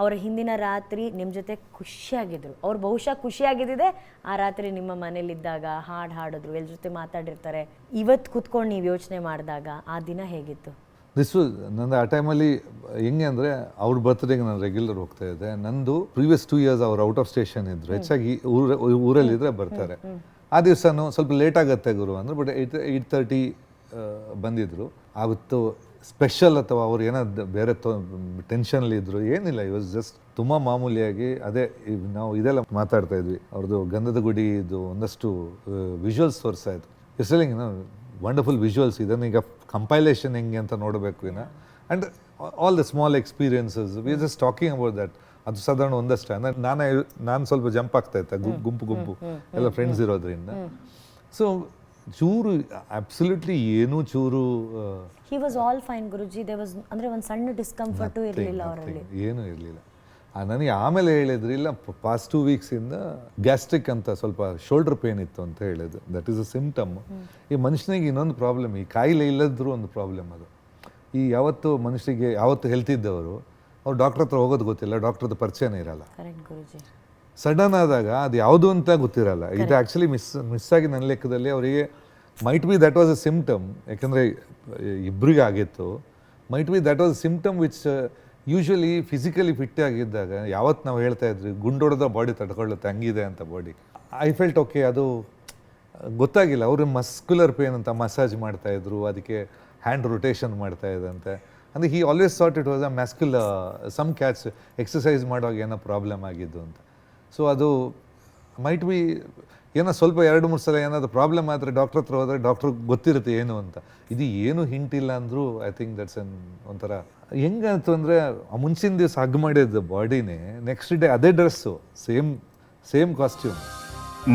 ಅವರ ಹಿಂದಿನ ರಾತ್ರಿ ನಿಮ್ಮ ಜೊತೆ ಖುಷಿಯಾಗಿದ್ರು. ಅವ್ರು ಬಹುಶಃ ಖುಷಿಯಾಗಿದ್ದಿದೆ. ಆ ರಾತ್ರಿ ನಿಮ್ಮ ಮನೇಲಿದ್ದಾಗ ಹಾಡು ಹಾಡಿದ್ರು ಎಲ್ಲರ ಜೊತೆ ಮಾತಾಡಿರ್ತಾರೆ. ಇವತ್ತು ಕುತ್ಕೊಂಡು ನೀವು ಯೋಚನೆ ಮಾಡಿದಾಗ ಆ ದಿನ ಹೇಗಿತ್ತು? ದಿಸ್ ನಂದು ಆ ಟೈಮಲ್ಲಿ ಹೆಂಗೆ ಅಂದರೆ ಅವ್ರ ಬರ್ತ್ಡೇಗೆ ನಾನು ರೆಗ್ಯುಲರ್ ಹೋಗ್ತಾ ಇದ್ದೆ. ನಂದು ಪ್ರೀವಿಯಸ್ ಟೂ ಇಯರ್ಸ್ ಅವ್ರು ಔಟ್ ಆಫ್ ಸ್ಟೇಷನ್ ಇದ್ದರು ಹೆಚ್ಚಾಗಿ ಊರ ಊರಲ್ಲಿದ್ದರೆ ಬರ್ತಾರೆ. ಆ ದಿವಸನೂ ಸ್ವಲ್ಪ ಲೇಟ್ ಆಗುತ್ತೆ ಗುರು ಅಂದರೆ ಬಟ್ ಏಯ್ಟ್ ಏಯ್ಟ್ ತರ್ಟಿ ಬಂದಿದ್ರು. ಆವತ್ತು ಸ್ಪೆಷಲ್ ಅಥವಾ ಅವ್ರು ಏನಾದ್ರು ಬೇರೆ ಟೆನ್ಷನಲ್ಲಿ ಇದ್ರು ಏನಿಲ್ಲ. ಇವಾಸ್ ಜಸ್ಟ್ ತುಂಬ ಮಾಮೂಲಿಯಾಗಿ ಅದೇ ನಾವು ಇದೆಲ್ಲ ಮಾತಾಡ್ತಾ ಇದ್ವಿ. ಅವ್ರದ್ದು ಗಂಧದ ಗುಡಿ ಇದು ಒಂದಷ್ಟು ವಿಜುವಲ್ಸ್ ತೋರಿಸ್ತಾ ಇತ್ತು ಇಸ್ಲಿಂಗ್ ವಂಡರ್ಫುಲ್ ವಿಜುವಲ್ಸ್ ಇದನ್ನು ಈಗ ಕಂಪೈಲೇಷನ್ ಹೆಂಗೆ ಅಂತ ನೋಡಬೇಕು ಏನ and all the small experiences we just talking about that ಅದು ಸಾಧಾರಣ ಒಂದಷ್ಟು. ಅಂದರೆ ನಾನೇ ನಾನು ಸ್ವಲ್ಪ ಜಂಪ್ ಆಗ್ತಾ ಇತ್ತು ಗುಂಪು ಗುಂಪು ಎಲ್ಲ ಫ್ರೆಂಡ್ಸ್ ಇರೋದ್ರಿಂದ. ಸೊ ಚೂರು ಅಬ್ಸಲ್ಯೂಟ್ಲಿ ಏನೂ ಚೂರು he was all fine Guruji they was ಅಂದ್ರೆ ಒಂದು ಸಣ್ಣ ಡಿಸ್ಕಂಫರ್ಟು ಇರಲಿಲ್ಲ ಅವರಲ್ಲಿ. ಏನೂ ಇರಲಿಲ್ಲ. ನನಗೆ ಆಮೇಲೆ ಹೇಳಿದ್ರು ಇಲ್ಲ ಪಾಸ್ಟ್ ಟೂ ವೀಕ್ಸಿಂದ ಗ್ಯಾಸ್ಟ್ರಿಕ್ ಅಂತ ಸ್ವಲ್ಪ ಶೋಲ್ಡರ್ ಪೇನ್ ಇತ್ತು ಅಂತ ಹೇಳಿದ್ರು. ದಟ್ ಈಸ್ ಅ ಸಿಮ್ಟಮ್ ಈ ಮನುಷ್ಯನಿಗೆ ಇನ್ನೊಂದು ಪ್ರಾಬ್ಲಮ್ ಈ ಕಾಯಿಲೆ ಇಲ್ಲದ್ರೂ ಒಂದು ಪ್ರಾಬ್ಲಮ್ ಅದು. ಈ ಯಾವತ್ತು ಮನುಷ್ಯರಿಗೆ ಯಾವತ್ತು ಹೆಲ್ತ್ ಇದ್ದವರು ಅವ್ರು ಡಾಕ್ಟರ್ ಹತ್ರ ಹೋಗೋದು ಗೊತ್ತಿಲ್ಲ ಡಾಕ್ಟರ್ದು ಪರಿಚಯನೇ ಇರಲ್ಲ. ಸಡನ್ ಆದಾಗ ಅದು ಯಾವುದು ಅಂತ ಗೊತ್ತಿರಲ್ಲ. ಇದು ಆ್ಯಕ್ಚುಲಿ ಮಿಸ್ ಮಿಸ್ ಆಗಿ ನನ್ನ ಲೆಕ್ಕದಲ್ಲಿ ಅವರಿಗೆ might be that was a symptom ಯಾಕಂದರೆ ಇಬ್ಬರಿಗೆ ಆಗಿತ್ತು. Might be that was a symptom which usually physically fit ಆಗಿದ್ದಾಗ ಯಾವತ್ತು ನಾವು ಹೇಳ್ತಾ ಇದ್ವಿ, ಗುಂಡೊಡೆದ ಬಾಡಿ ತಡ್ಕೊಳ್ಳುತ್ತೆ, ಹಂಗಿದೆ ಅಂತ ಬಾಡಿ ಐ ಫೆಲ್ಟ್ ಓಕೆ ಅದು, ಗೊತ್ತಾಗಿಲ್ಲ. ಅವರು ಮಸ್ಕ್ಯುಲರ್ ಪೇನ್ ಅಂತ ಮಸಾಜ್ ಮಾಡ್ತಾ ಇದ್ರು, ಅದಕ್ಕೆ ಹ್ಯಾಂಡ್ ರೊಟೇಷನ್ ಮಾಡ್ತಾ ಇದ್ದಂತೆ ಅಂದರೆ he always sat it was a muscular some catch exercise ಮಾಡುವಾಗ ಏನೋ ಪ್ರಾಬ್ಲಮ್ ಆಗಿದ್ದು ಅಂತ. ಸೊ ಅದು ಮೈಟ್ ಬಿ ಏನೋ ಸ್ವಲ್ಪ ಎರಡು, ಮೂರು ಸಲ ಏನಾದರೂ ಪ್ರಾಬ್ಲಮ್ ಆದರೆ ಡಾಕ್ಟ್ರ್ ಹತ್ರ ಹೋದರೆ ಡಾಕ್ಟ್ರ್ ಗೊತ್ತಿರುತ್ತೆ ಏನು ಅಂತ. ಇದು ಏನು ಹಿಂಟ್ ಇಲ್ಲ ಅಂದರೂ ಐ ಥಿಂಕ್ ದಟ್ಸ್ ಎನ್ ಒಂಥರ ಹೆಂಗಂತು ಅಂದರೆ ಮುಂಚಿನ ದಿವಸ ಹಗ್ ಮಾಡಿದ್ದು ಬಾಡಿನೇ ನೆಕ್ಸ್ಟ್ ಡೇ ಅದೇ ಡ್ರೆಸ್ಸು ಸೇಮ್ ಸೇಮ್ ಕಾಸ್ಟ್ಯೂಮ್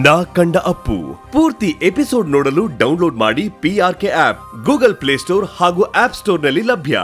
ನಾ ಕಂಡ ಅಪ್ಪು. ಪೂರ್ತಿ ಎಪಿಸೋಡ್ ನೋಡಲು ಡೌನ್ಲೋಡ್ ಮಾಡಿ P R K app Google Play Store ಹಾಗೂ ಆಪ್ ಸ್ಟೋರ್ನಲ್ಲಿ ಲಭ್ಯ.